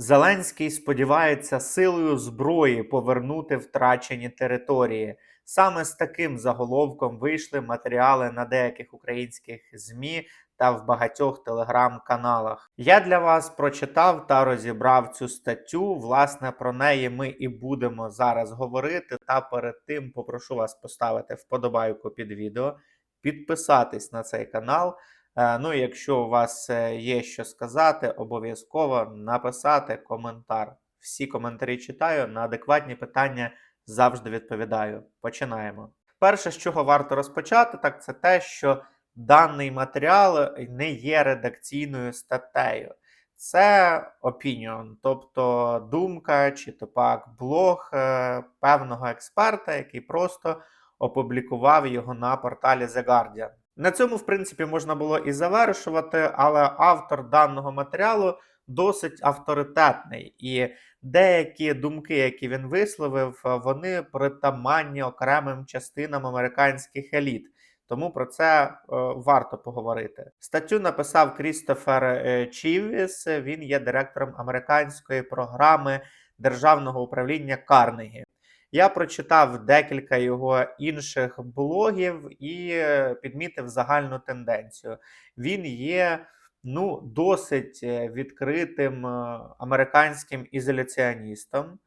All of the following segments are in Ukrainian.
Зеленський сподівається силою зброї повернути втрачені території. Саме з таким заголовком вийшли матеріали на деяких українських ЗМІ та в багатьох телеграм-каналах. Я для вас прочитав та розібрав цю статтю. Власне, про неї ми і будемо зараз говорити. Та перед тим попрошу вас поставити вподобайку під відео, підписатись на цей канал. Е, Ну, якщо у вас е, є що сказати, обов'язково написати коментар. Всі коментарі читаю, на адекватні питання завжди відповідаю. Починаємо. Перше, з чого варто розпочати, так це те, що даний матеріал не є редакційною статтею. Це опініон, тобто думка чи то пак блог е, певного експерта, який просто опублікував його на порталі The Guardian. На цьому, в принципі, можна було і завершувати, але автор даного матеріалу досить авторитетний, і деякі думки, які він висловив, вони притаманні окремим частинам американських еліт. Тому про це е, варто поговорити. Статтю написав Крістофер е, Чівіс. Він є директором американської програми державного управління Карнегі. Я прочитав декілька його інших блогів і е, підмітив загальну тенденцію. Він є ну, досить е, відкритим е, американським ізоляціоністом.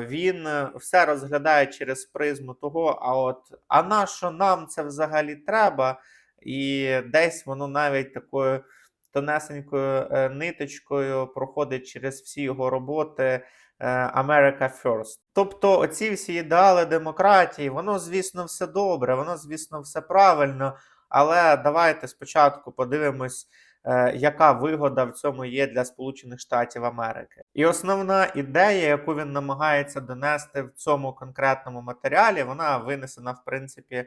Він все розглядає через призму того, а от а на що нам це взагалі треба? І десь воно навіть такою тонесенькою ниточкою проходить через всі його роботи. Е, America First. Тобто, оці всі ідеали демократії, воно, звісно, все добре, воно, звісно, все правильно. Але давайте спочатку подивимось, е, яка вигода в цьому є для Сполучених Штатів Америки. І основна ідея, яку він намагається донести в цьому конкретному матеріалі, вона винесена, в принципі,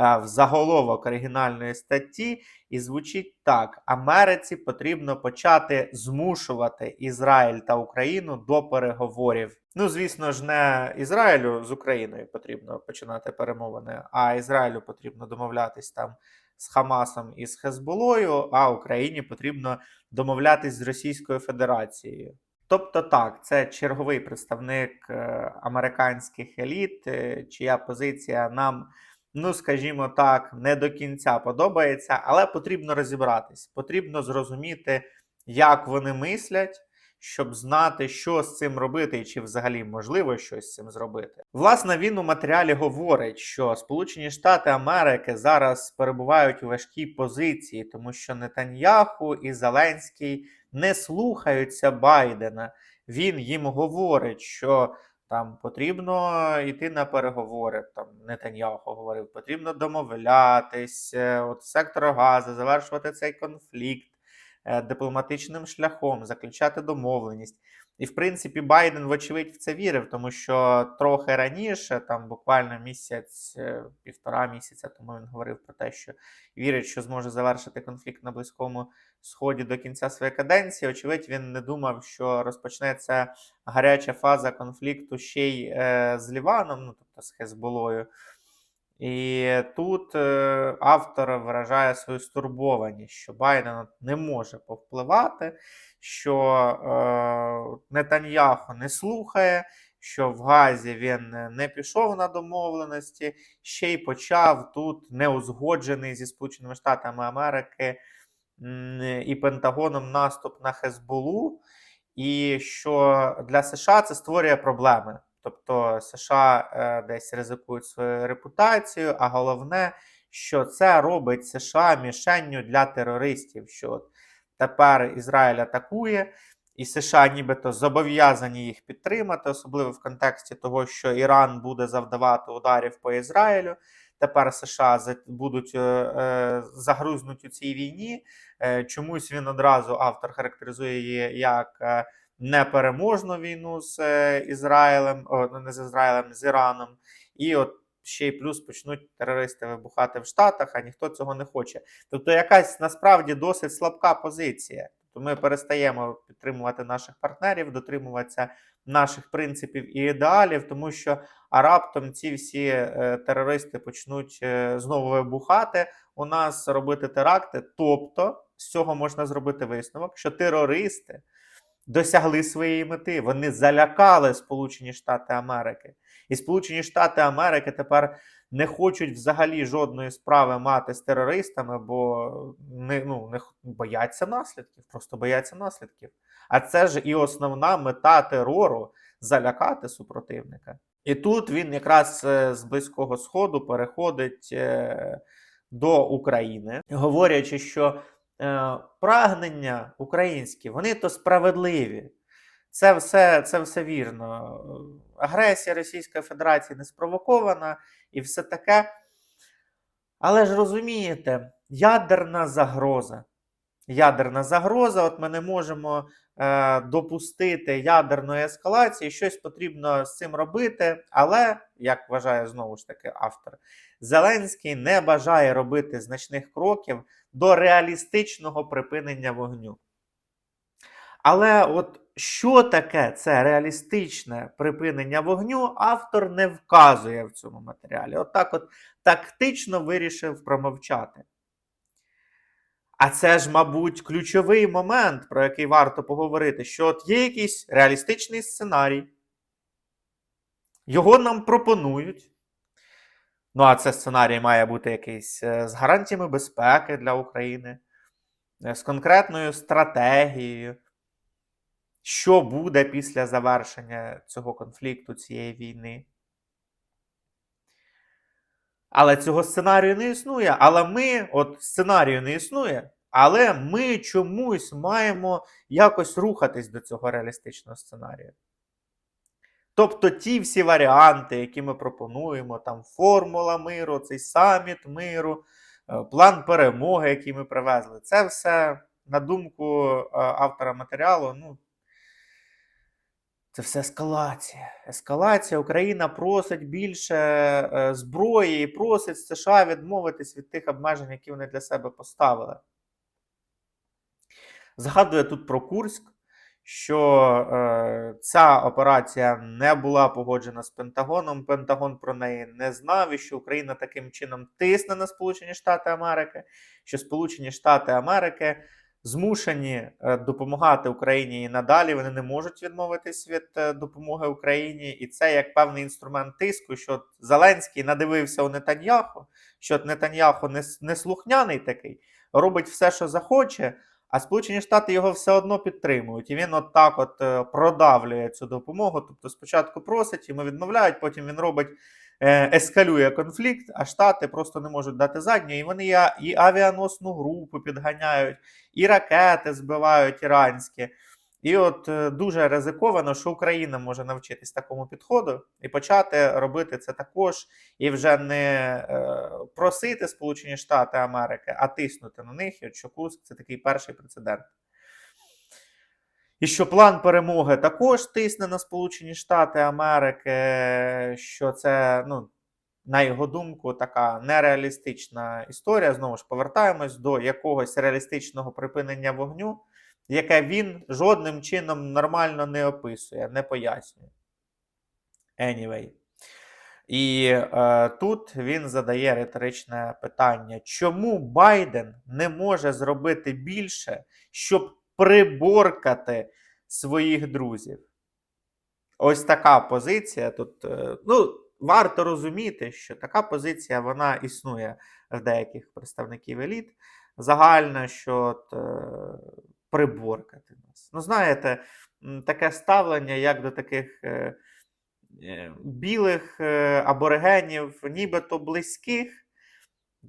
в заголовок оригінальної статті, і звучить так: Америці потрібно почати змушувати Ізраїль та Україну до переговорів. Ну, звісно ж, не Ізраїлю з Україною потрібно починати перемовини, а Ізраїлю потрібно домовлятись там з Хамасом і з Хезболою, а Україні потрібно домовлятись з Російською Федерацією. Тобто, так, це черговий представник е, американських еліт, е, чия позиція нам, ну скажімо так, не до кінця подобається, але потрібно розібратись, потрібно зрозуміти, як вони мислять. Щоб знати, що з цим робити, і чи взагалі можливо щось з цим зробити. Власне, він у матеріалі говорить, що Сполучені Штати Америки зараз перебувають у важкій позиції, тому що Нетаньяху і Зеленський не слухаються Байдена. Він їм говорить, що там потрібно йти на переговори. Там Нетаньяху говорив, потрібно домовлятись, е, от сектор газу, завершувати цей конфлікт е, дипломатичним шляхом, заключати домовленість. І, в принципі, Байден, вочевидь, в це вірив, тому що трохи раніше, там буквально місяць, е, півтора місяця, тому він говорив про те, що вірить, що зможе завершити конфлікт на Близькому Сході до кінця своєї каденції. Очевидь, він не думав, що розпочнеться гаряча фаза конфлікту ще й е, з Ліваном, ну тобто з Хезболою. І тут е, автор виражає свою стурбованість, що Байден не може повпливати, що е, Нетаньяху не слухає, що в Газі він не пішов на домовленості, ще й почав тут неузгоджений зі Сполученими Штатами Америки і Пентагоном наступ на Хезболу, і що для США це створює проблеми. Тобто США е, десь ризикують свою репутацію, а головне, що це робить США мішенню для терористів. Що тепер Ізраїль атакує, і США нібито зобов'язані їх підтримати, особливо в контексті того, що Іран буде завдавати ударів по Ізраїлю. Тепер США будуть е, е, загрузнуть у цій війні. Е, чомусь він одразу автор характеризує її як. непереможну війну з Ізраїлем, ну, не з Ізраїлем, з Іраном. І от ще й плюс почнуть терористи вибухати в Штатах, а ніхто цього не хоче. Тобто, якась насправді досить слабка позиція. Тобто ми перестаємо підтримувати наших партнерів, дотримуватися наших принципів і ідеалів, тому що а раптом ці всі е, терористи почнуть е, знову вибухати у нас, робити теракти. Тобто з цього можна зробити висновок, що терористи досягли своєї мети. Вони залякали Сполучені Штати Америки. І Сполучені Штати Америки тепер не хочуть взагалі жодної справи мати з терористами, бо не, ну, не бояться наслідків, просто бояться наслідків. А це ж і основна мета терору залякати супротивника. І тут він якраз е, з Близького Сходу переходить е, до України, говорячи, що прагнення українські, вони то справедливі. Це все, це все вірно. Агресія Російської Федерації не спровокована і все таке. Але ж розумієте, ядерна загроза. Ядерна загроза, от ми не можемо е, допустити ядерної ескалації, щось потрібно з цим робити. Але, як вважає знову ж таки автор, Зеленський не бажає робити значних кроків до реалістичного припинення вогню. Але от що таке це реалістичне припинення вогню, автор не вказує в цьому матеріалі. От так от тактично вирішив промовчати. А це ж, мабуть, ключовий момент, про який варто поговорити, що от є якийсь реалістичний сценарій. Його нам пропонують. Ну, а це сценарій має бути якийсь е, з гарантіями безпеки для України, е, з конкретною стратегією. Що буде після завершення цього конфлікту, цієї війни? Але цього сценарію не існує. Але ми, от сценарію не існує, але ми чомусь маємо якось рухатись до цього реалістичного сценарію. Тобто ті всі варіанти, які ми пропонуємо, там формула миру, цей саміт миру, е, план перемоги, який ми привезли, це все, на думку е, автора матеріалу, ну, це все ескалація. Ескалація. Україна просить більше е, зброї і просить США відмовитись від тих обмежень, які вони для себе поставили. Згадує тут про Курськ, що е, ця операція не була погоджена з Пентагоном. Пентагон про неї не знав, і що Україна таким чином тисне на Сполучені Штати Америки, що Сполучені Штати Америки змушені е, допомагати Україні і надалі. Вони не можуть відмовитись від е, допомоги Україні, і це як певний інструмент тиску, що Зеленський надивився у Нетаньяху, що Нетаньяху не, не слухняний такий, робить все, що захоче. А Сполучені Штати його все одно підтримують, і він от так от е, продавлює цю допомогу. Тобто спочатку просить, йому відмовляють, потім він робить, ескалює конфлікт, а Штати просто не можуть дати задню. І вони і авіаносну групу підганяють, і ракети збивають іранські. І от е, дуже ризиковано, що Україна може навчитись такому підходу і почати робити це також, і вже не е, просити Сполучені Штати Америки, а тиснути на них. І от що Курск це такий перший прецедент. І що план перемоги також тисне на Сполучені Штати Америки, що це, ну, на його думку, така нереалістична історія. Знову ж повертаємось до якогось реалістичного припинення вогню, яке він жодним чином нормально не описує, не пояснює. Anyway. І е, тут він задає риторичне питання: чому Байден не може зробити більше, щоб приборкати своїх друзів? Ось така позиція. Тут е, ну, варто розуміти, що така позиція вона існує в деяких представників еліт. Загальна, що от, е, приборкати нас. Ну, знаєте, таке ставлення, як до таких. Е, білих аборигенів, нібито близьких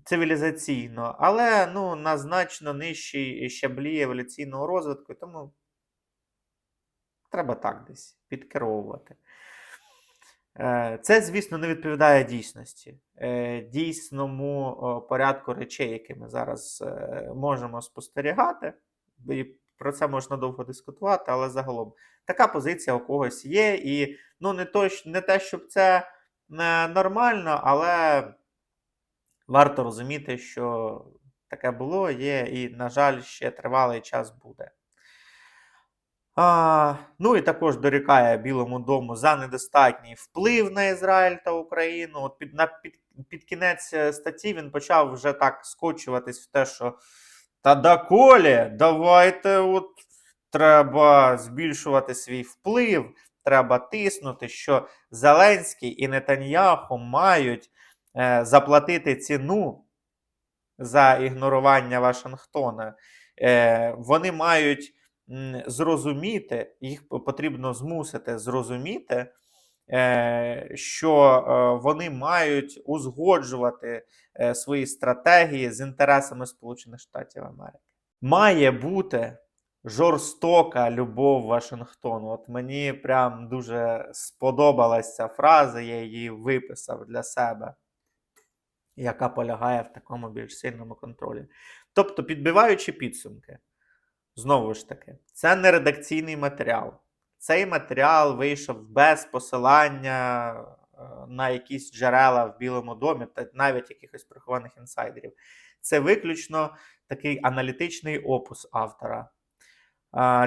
цивілізаційно, але ну, на значно нижчій щаблі еволюційного розвитку, тому треба так десь підкеровувати. Е, Це, звісно, не відповідає дійсності, е, дійсному порядку речей, які ми зараз е, можемо спостерігати. І про це можна довго дискутувати, але загалом така позиція у когось є. І ну, не, то, не те, щоб це нормально, але варто розуміти, що таке було, є, і, на жаль, ще тривалий час буде. А, ну і також дорікає Білому дому за недостатній вплив на Ізраїль та Україну. От під, на, під, під кінець е, статті він почав вже так скочуватись в те, що та доколі, давайте от треба збільшувати свій вплив, треба тиснути, що Зеленський і Нетаньяху мають заплатити ціну за ігнорування Вашингтона. Е, вони мають зрозуміти, їх потрібно змусити зрозуміти, е, що е, вони мають узгоджувати е, свої стратегії з інтересами Сполучених Штатів Америки. Має бути жорстока любов Вашингтону. От мені прям дуже сподобалась ця фраза, я її виписав для себе, яка полягає в такому більш сильному контролі. Тобто, підбиваючи підсумки, знову ж таки, це не редакційний матеріал. Цей матеріал вийшов без посилання е, на якісь джерела в Білому домі, та навіть якихось прихованих інсайдерів. Це виключно такий аналітичний опус автора.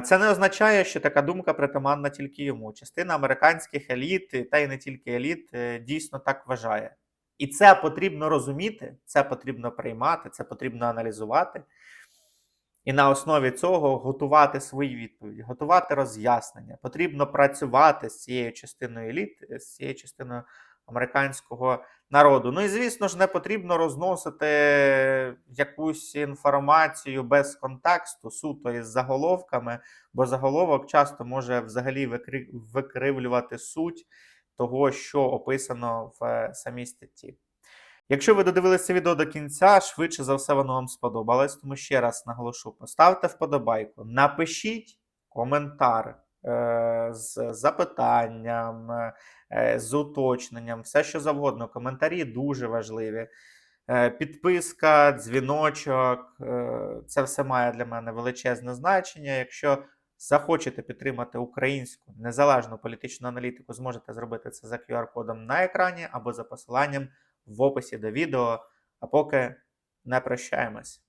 Це не означає, що така думка притаманна тільки йому. Частина американських еліт, та й не тільки еліт, е, дійсно так вважає. І це потрібно розуміти, це потрібно приймати, це потрібно аналізувати. І на основі цього готувати свої відповіді, готувати роз'яснення. Потрібно працювати з цією частиною еліт, з цією частиною американського народу. Ну і звісно ж, не потрібно розносити якусь інформацію без контексту, суто із заголовками, бо заголовок часто може взагалі викри- викривлювати суть того, що описано в е, самій статті. Якщо ви додивилися відео до кінця, швидше за все воно вам сподобалось, тому ще раз наголошу: поставте вподобайку, напишіть коментар е, з запитанням, е, з уточненням, все що завгодно. Коментарі дуже важливі. Підписка, дзвіночок, це все має для мене величезне значення. Якщо захочете підтримати українську незалежну політичну аналітику, зможете зробити це за QR-кодом на екрані або за посиланням в описі до відео. А поки не прощаємось.